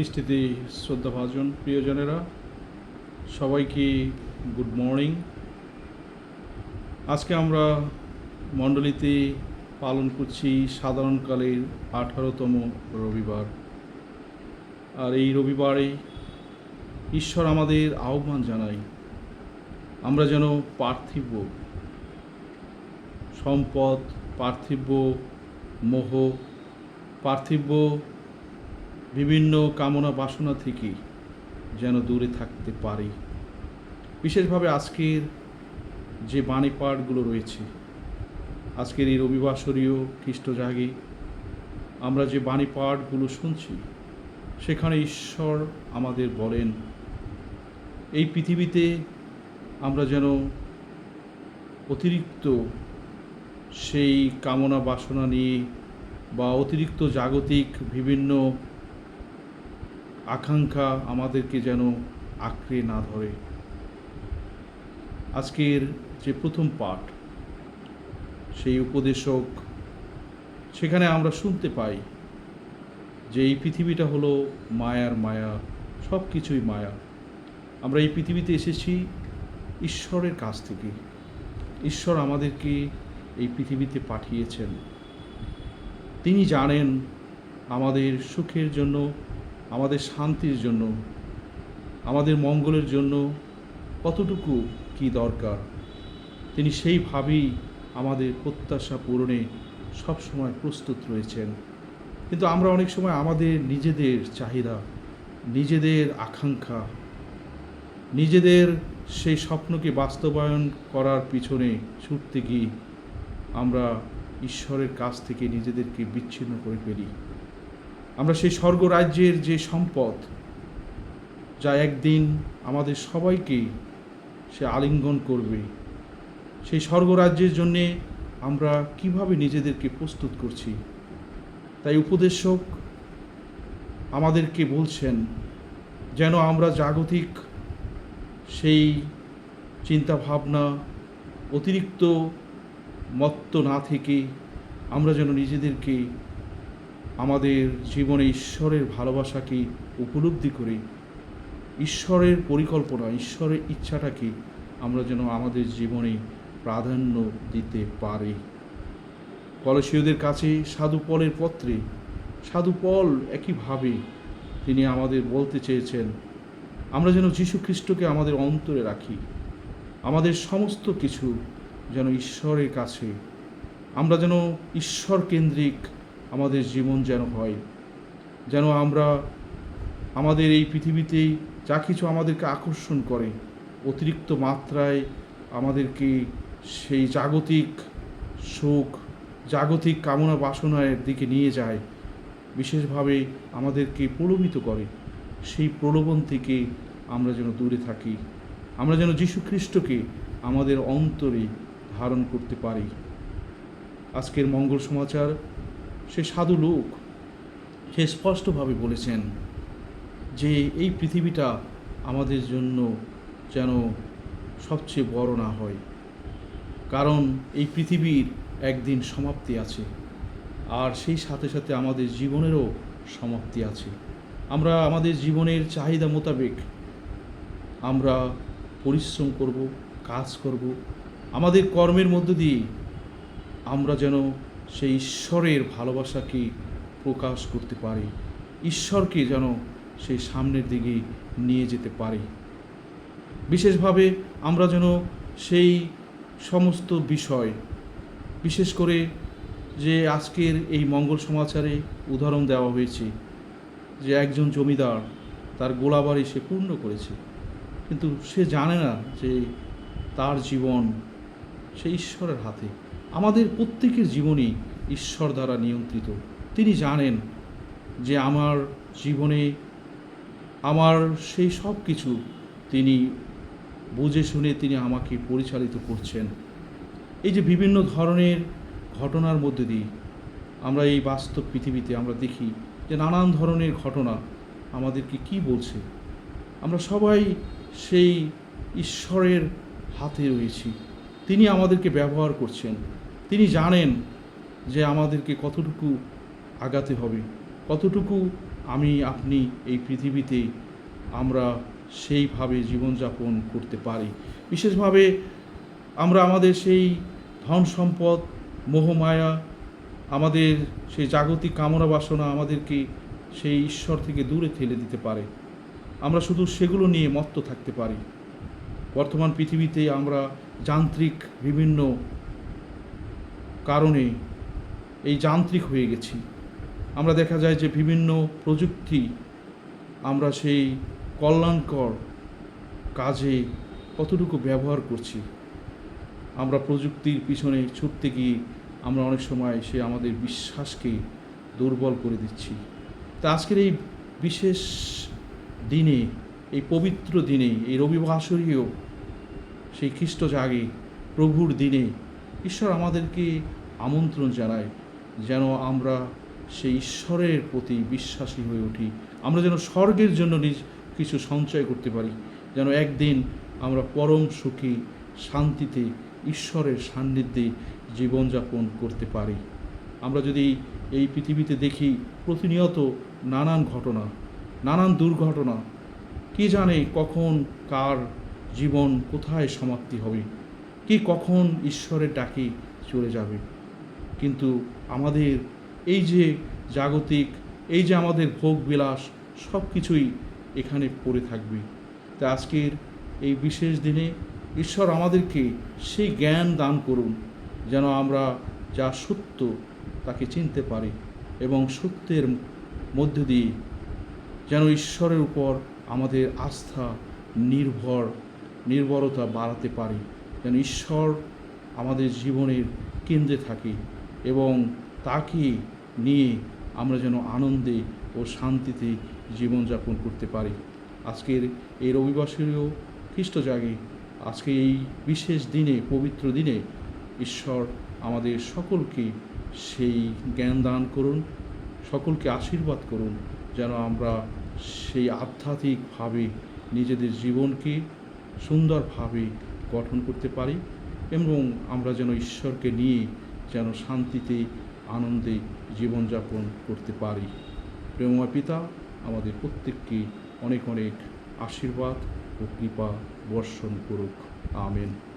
খ্রিস্টিতে শ্রদ্ধাভাজন প্রিয়জনেরা, সবাইকে good morning. আজকে আমরা মণ্ডলীতে পালন করছি সাধারণকালের আঠারোতম রবিবার। আর এই রবিবারে ঈশ্বর আমাদের আহ্বান জানাই আমরা যেন পার্থিব, সম্পদ, পার্থিব, মোহ, পার্থিব বিভিন্ন কামনা বাসনা থেকে যেন দূরে থাকতে পারি। বিশেষভাবে আজকের যে বাণী পাঠগুলো রয়েছে, আজকের এই রবিবাসরীয় খ্রিস্ট জাগে আমরা যে বাণী পাঠগুলো শুনছি, সেখানে ঈশ্বর আমাদের বলেন, এই পৃথিবীতে আমরা যেন অতিরিক্ত সেই কামনা বাসনা নিয়ে বা অতিরিক্ত জাগতিক বিভিন্ন আকাঙ্ক্ষা আমাদেরকে যেন আঁকড়ে না ধরে। আজকের যে প্রথম পাঠ, সেই উপদেশক, সেখানে আমরা শুনতে পাই যে এই পৃথিবীটা হলো মায়ার মায়া সব কিছুই মায়া। আমরা এই পৃথিবীতে এসেছি ঈশ্বরের কাছ থেকে। ঈশ্বর আমাদেরকে এই পৃথিবীতে পাঠিয়েছেন। তিনি জানেন আমাদের সুখের জন্য আমাদের শান্তির জন্য, আমাদের মঙ্গলের জন্য কতটুকু কি দরকার? তিনি সেইভাবেই আমাদের প্রত্যাশা পূরণে সবসময় প্রস্তুত রয়েছেন। কিন্তু আমরা অনেক সময় আমাদের নিজেদের চাহিদা, নিজেদের আকাঙ্ক্ষা, নিজেদের সেই স্বপ্নকে বাস্তবায়ন করার পিছনে ছুটতে গিয়ে আমরা ঈশ্বরের কাছ থেকে নিজেদেরকে বিচ্ছিন্ন করে ফেলি। আমরা সেই স্বর্গরাজ্যের যে সম্পদ, যা একদিন আমাদের সবাইকে সে আলিঙ্গন করবে, সেই স্বর্গরাজ্যের জন্যে আমরা কীভাবে নিজেদেরকে প্রস্তুত করছি? তাই উপদেশক আমাদেরকে বলছেন, যেন আমরা জাগতিক সেই চিন্তা ভাবনা অতিরিক্ত মত্ত না থেকে আমরা যেন নিজেদেরকে আমাদের জীবনে ঈশ্বরের ভালোবাসাকে উপলব্ধি করে, ঈশ্বরের পরিকল্পনা, ঈশ্বরের ইচ্ছাটাকে আমরা যেন আমাদের জীবনে প্রাধান্য দিতে পারি। কলসীয়দের কাছে সাধু পলের পত্রে, সাধু পল একইভাবে তিনি আমাদের বলতে চেয়েছেন, আমরা যেন যীশু খ্রিস্টকে আমাদের অন্তরে রাখি। আমাদের সমস্ত কিছু যেন ঈশ্বরের কাছে। আমরা যেন ঈশ্বর কেন্দ্রিক আমাদের জীবন যেন হয়। যেন আমরা আমাদের এই পৃথিবীতেই যা কিছু আমাদেরকে আকর্ষণ করে, অতিরিক্ত মাত্রায় আমাদেরকে সেই জাগতিক সুখ জাগতিক কামনা বাসনার দিকে নিয়ে যায়, বিশেষভাবে আমাদেরকে প্রলোভিত করে। সেই প্রলোভন থেকে আমরা যেন দূরে থাকি, আমরা যেন যীশু খ্রিস্টকে আমাদের অন্তরে ধারণ করতে পারি। আজকের মঙ্গল সমাচার সে সাধু লোক। সে স্পষ্টভাবে বলেছেন যে এই পৃথিবীটা আমাদের জন্য যেন সবচেয়ে বড় না হয়। কারণ এই পৃথিবীর একদিন সমাপ্তি আছে আর সেই সাথে সাথে আমাদের জীবনেরও সমাপ্তি আছে। আমরা আমাদের জীবনের চাহিদা মোতাবেক আমরা পরিশ্রম করব, কাজ করব। আমাদের কর্মের মধ্য দিয়ে আমরা যেন সেই ঈশ্বরের ভালোবাসাকে প্রকাশ করতে পারি? ঈশ্বরকে যেন সেই সামনের দিকে নিয়ে যেতে পারি। বিশেষভাবে আমরা যেন সেই সমস্ত বিষয়, বিশেষ করে যে আজকের এই মঙ্গল সমাচারে উদাহরণ দেওয়া হয়েছে যে একজন জমিদার তার গোলাবাড়ি সে পূর্ণ করেছে। কিন্তু সে জানে না যে তার জীবন সে ঈশ্বরের হাতে। আমাদের প্রত্যেকের জীবনই ঈশ্বর দ্বারা নিয়ন্ত্রিত। তিনি জানেন যে আমার জীবনে আমার সেই সব কিছু তিনি বুঝে শুনে তিনি আমাকে পরিচালিত করছেন। এই যে বিভিন্ন ধরনের ঘটনার মধ্যে দিয়ে আমরা এই বাস্তব পৃথিবীতে আমরা দেখি যে নানান ধরনের ঘটনা আমাদেরকে কি বলছে। আমরা সবাই সেই ঈশ্বরের হাতে রয়েছি। তিনি আমাদেরকে ব্যবহার করছেন। তিনি জানেন যে আমাদেরকে কতটুকু আগাতে হবে, কতটুকু আমি, আপনি এই পৃথিবীতে আমরা সেইভাবে জীবনযাপন করতে পারি। বিশেষভাবে আমরা আমাদের সেই ধন সম্পদ মোহমায়া আমাদের সেই জাগতিক কামনা বাসনা আমাদেরকে সেই ঈশ্বর থেকে দূরে ঠেলে দিতে পারে। আমরা শুধু সেগুলো নিয়ে মত্ত থাকতে পারি। বর্তমান পৃথিবীতে আমরা যান্ত্রিক বিভিন্ন কারণে এই যান্ত্রিক হয়ে গেছি। আমরা দেখা যায় যে বিভিন্ন প্রযুক্তি আমরা সেই কল্যাণকর কাজে কতটুকু ব্যবহার করছি। আমরা প্রযুক্তির পিছনে ছুটতে গিয়ে আমরা অনেক সময় সে আমাদের বিশ্বাসকে দুর্বল করে দিচ্ছি। তা আজকের এই বিশেষ দিনে, এই পবিত্র দিনে, এই রবিবাসরীয় সেই খ্রিস্ট জাগে প্রভুর দিনে ঈশ্বর আমাদেরকে আমন্ত্রণ জানায় যেন আমরা সেই ঈশ্বরের প্রতি বিশ্বাসী হয়ে উঠি। আমরা যেন স্বর্গের জন্য নিজ কিছু সঞ্চয় করতে পারি। যেন একদিন আমরা পরম সুখী, শান্তিতে, ঈশ্বরের সান্নিধ্যে জীবনযাপন করতে পারি। আমরা যদি এই পৃথিবীতে দেখি প্রতিনিয়ত নানান ঘটনা, নানান দুর্ঘটনা, কে জানে কখন কার জীবন কোথায় সমাপ্তি হবে? কে কখন ঈশ্বরের ডাকে চলে যাবে? কিন্তু আমাদের এই যে জাগতিক, এই যে আমাদের ভোগ বিলাস সব কিছুই এখানে পড়ে থাকবে। তা আজকের এই বিশেষ দিনে ঈশ্বর আমাদেরকে সেই জ্ঞান দান করুন, যেন আমরা যা সত্য তাকে চিনতে পারি এবং সত্যের মধ্য দিয়ে যেন ঈশ্বরের উপর আমাদের আস্থা, নির্ভর, নির্ভরতা বাড়াতে পারি। যেন ঈশ্বর আমাদের জীবনের কেন্দ্রে থাকে এবং তাকে নিয়ে আমরা যেন আনন্দে ও শান্তিতে জীবনযাপন করতে পারি। আজকের এই রবিবাসরীয় খ্রিস্ট জাগে আজকে এই বিশেষ দিনে, পবিত্র দিনে ঈশ্বর আমাদের সকলকে সেই জ্ঞান দান করুন, সকলকে আশীর্বাদ করুন, যেন আমরা সেই আধ্যাত্মিকভাবে নিজেদের জীবনকে সুন্দরভাবে গঠন করতে পারি এবং আমরা যেন ঈশ্বরকে নিয়ে যেন শান্তিতে, আনন্দে জীবনযাপন করতে পারি। প্রেমময় পিতা আমাদের প্রত্যেককে অনেক অনেক আশীর্বাদ ও কৃপা বর্ষণ করুক। আমেন।